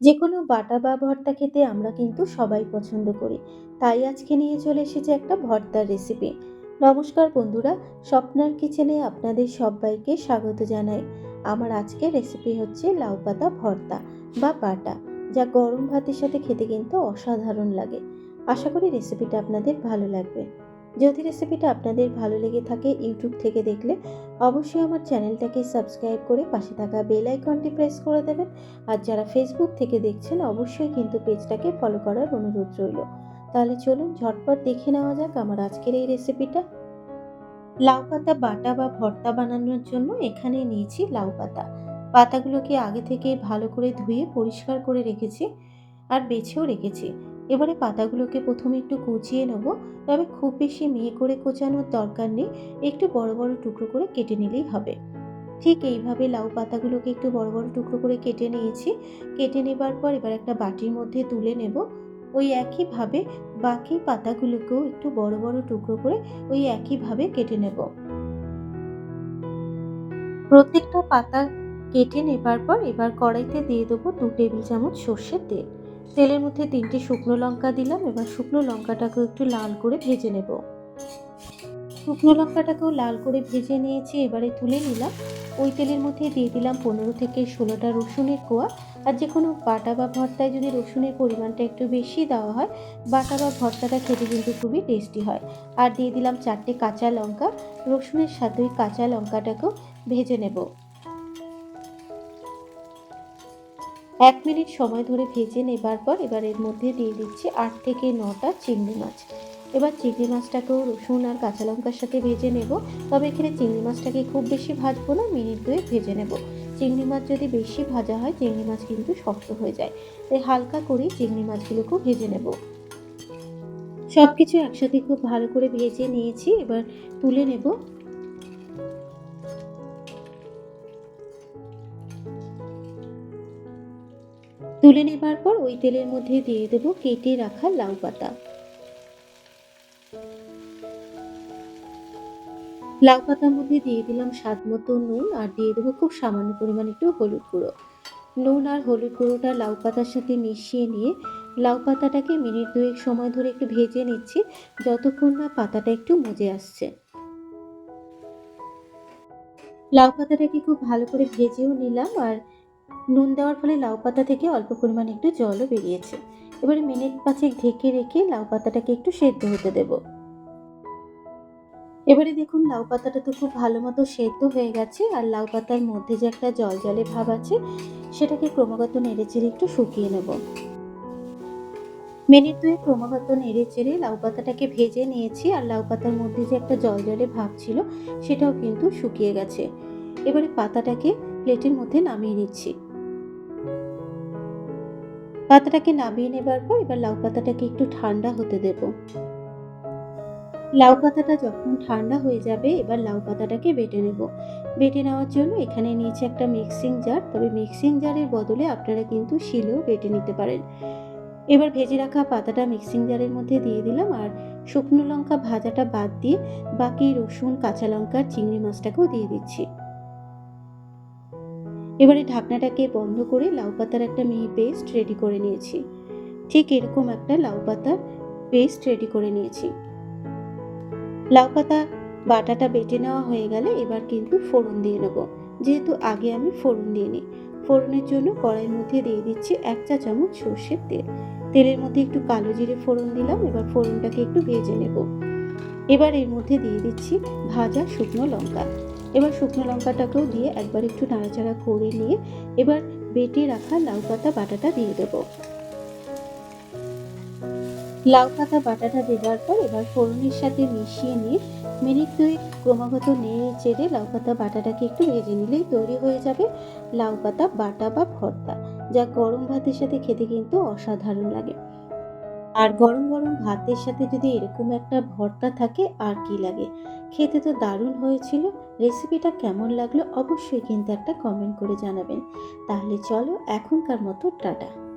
যে কোনো বাটা বা ভর্তা খেতে আমরা কিন্তু সবাই পছন্দ করি। তাই আজকে নিয়ে চলে এসেছে একটা ভর্তার রেসিপি নমস্কার বন্ধুরা, স্বপ্নার কিচেনে আপনাদের সবাইকে স্বাগত জানাই। আমার আজকের রেসিপি হচ্ছে লাউ পাতা ভর্তা বা বাটা, যা গরম ভাতের সাথে খেতে কিন্তু অসাধারণ লাগে। আশা করি রেসিপিটা আপনাদের ভালো লাগবে। যদি রেসিপিটা আপনাদের ভালো লেগে থাকে ইউটিউব থেকে দেখলে, অবশ্যই আমার চ্যানেলটাকে সাবস্ক্রাইব করে পাশে থাকা বেল আইকনটি প্রেস করে দেবেন। আর যারা ফেসবুক থেকে দেখছেন, অবশ্যই কিন্তু পেজটাকে ফলো করার অনুরোধ রইল। তাহলে চলুন ঝটপট দেখে নেওয়া যাক আমার আজকের এই রেসিপিটা লাউ পাতা, বাটা বা ভর্তা বানানোর জন্য এখানে নিয়েছি লাউ পাতা। পাতাগুলোকে আগে থেকে ভালো করে ধুয়ে পরিষ্কার করে রেখেছি, আর বেছেও রেখেছি। এবারে পাতাগুলোকে প্রথমে একটু কুচিয়ে নেব, তবে খুব বেশি মেয়ে করে কোচানোর দরকার নেই, একটু বড় বড় টুকরো করে কেটে নিলেই হবে। ঠিক এইভাবে লাউ পাতাগুলোকে একটু বড় বড় টুকরো করে কেটে নিয়েছি, কেটে নেবার পর এবার একটা বাটির মধ্যে তুলে নেব। ওই একইভাবে বাকি পাতাগুলোকেও একটু বড় বড় টুকরো করে ওই একইভাবে কেটে নেব। প্রত্যেকটা পাতা কেটে নেবার পর এবার কড়াইতে দিয়ে দেবো দু টেবিল চামচ সর্ষের তেল। তেলের মধ্যে তিনটে শুকনো লঙ্কা দিলাম, এবার শুকনো লঙ্কাটাকেও একটু লাল করে ভেজে নেব। শুকনো লঙ্কাটাকেও লাল করে ভেজে নিয়েছি, এবারে তুলে নিলাম। ওই তেলের মধ্যে দিয়ে দিলাম পনেরো থেকে ষোলোটা রসুনের কোয়া। আর যে কোনো বাটা বা ভর্তায় যদি রসুনের পরিমাণটা একটু বেশি দেওয়া হয়, বাটা বা ভর্তাটা খেতে কিন্তু খুবই টেস্টি হয়। আর দিয়ে দিলাম চারটে কাঁচা লঙ্কা, রসুনের সাথে ওই কাঁচা লঙ্কাটাকেও ভেজে নেব। এক মিনিট সময় ধরে ভেজে নেবার পর এবার এর মধ্যে দিয়ে দিচ্ছি আট থেকে নটা চিংড়ি মাছ। এবার চিংড়ি মাছটাকেও রসুন আর কাঁচা লঙ্কার সাথে ভেজে নেব। তবে এখানে চিংড়ি মাছটাকে খুব বেশি ভাজবো না, মিনিট দুয়ে ভেজে নেব। চিংড়ি মাছ যদি বেশি ভাজা হয়, চিংড়ি মাছ কিন্তু শক্ত হয়ে যায়। তাই হালকা করেই চিংড়ি মাছগুলোকেও ভেজে নেব। সব কিছু একসাথে খুব ভালো করে ভেজে নিয়েছি। এবার তুলে নেব তুলে নেবার পর ওই তেলের মধ্যে দিয়ে দেব কেটে রাখা লাউ পাতা। লাউ পাতার মধ্যে দিয়ে দিলাম স্বাদ মতো নুন আর দিয়ে দেবো খুব সামান্য পরিমাণ একটু হলুদ গুঁড়ো। নুন আর হলুদ গুঁড়োটা লাউ পাতার সাথে মিশিয়ে নিয়ে লাউ পাতাটাকে মিনিট দুয়েক সময় ধরে একটু ভেজে নিচ্ছি, যতক্ষণ না পাতাটা একটু মজে আসছে। লাউ পাতাটাকে খুব ভালো করে ভেজেও নিলাম আর নুন দেওয়ার ফলে লাউ পাতা থেকে অল্প পরিমাণে একটু জলও বেরিয়েছে। এবারে মিনিট পাঁচেক ঢেকে রেখে লাউ পাতাটাকে একটু সেদ্ধ হতে দেব। এবারে দেখুন লাউ পাতাটা তো খুব ভালো মতো সেদ্ধ হয়ে গেছে আর লাউ পাতার মধ্যে যে একটা জল জলে ভাব আছে, সেটাকে ক্রমাগত নেড়ে চেড়ে একটু শুকিয়ে নেব। মিনিট দুয়ে ক্রমাগত নেড়ে চেড়ে লাউ পাতাটাকে ভেজে নিয়েছি আর লাউ পাতার মধ্যে যে একটা জল জলে ভাব ছিল, সেটাও কিন্তু শুকিয়ে গেছে। এবারে পাতাটাকে প্লেটের মধ্যে নামিয়ে নিচ্ছি। পাতাটাকে নামিয়ে নেবার পর এবার লাউ পাতাটাকে একটু ঠান্ডা হতে দেব। লাউ পাতাটা যখন ঠান্ডা হয়ে যাবে, এবার লাউ পাতাটাকে বেটে নেব। বেটে নেওয়ার জন্য এখানে নিয়েছি একটা মিক্সিং জার। তবে মিক্সিং জারের বদলে আপনারা কিন্তু শিলেও বেটে নিতে পারেন। এবার ভেজে রাখা পাতাটা মিক্সিং জারের মধ্যে দিয়ে দিলাম। আর শুকনো লঙ্কা ভাজাটা বাদ দিয়ে বাকি রসুন, কাঁচা লঙ্কা, চিংড়ি মাছটাকেও দিয়ে দিচ্ছি। এবারে ঢাকনাটাকে বন্ধ করে লাউ পাতার একটা মিহি পেস্ট রেডি করে নিয়েছি। ঠিক এরকম একটা লাউ পাতার পেস্ট রেডি করে নিয়েছি। লাউ পাতা বাটাটা বেটে নেওয়া হয়ে গেলে এবার কিন্তু ফোড়ন দিয়ে নেব। যেহেতু আগে আমি ফোড়ন দিয়ে নিই ফোড়নের জন্য কড়াইয়ের মধ্যে দিয়ে দিচ্ছি এক চা চামচ সর্ষের তেল। তেলের মধ্যে একটু কালো জিরে ফোড়ন দিলাম, এবার ফোড়নটাকে একটু ভেজে নেব। এবার এর মধ্যে দিয়ে দিচ্ছি ভাজা শুকনো লঙ্কা। এবার শুকনো লঙ্কাটাকেও দিয়ে একবার একটু নাড়াচাড়া করে নিয়ে এবার বেটে রাখা লাউ পাতা বাটাটা দিয়ে দেব। লাউ পাতা বাটাটা দেওয়ার পর এবার ফোড়নের সাথে মিশিয়ে নিয়ে মিনিট দুই ক্রমাগত নেড়ে চেড়ে লাউ পাতা বাটাটাকে একটু ভেজে নিলেই তৈরি হয়ে যাবে লাউ পাতা বাটা বা ভর্তা, যা গরম ভাতের সাথে খেতে কিন্তু অসাধারণ লাগে। আর গরম গরম ভাতের সাথে যদি এরকম একটা ভর্তা থাকে, আর কি লাগে? খেতে তো দারুণ হয়েছিল। রেসিপিটা কেমন লাগল অবশ্যই কিন্তু একটা কমেন্ট করে জানাবেন। তাহলে চলো এখনকার মতো টাটা।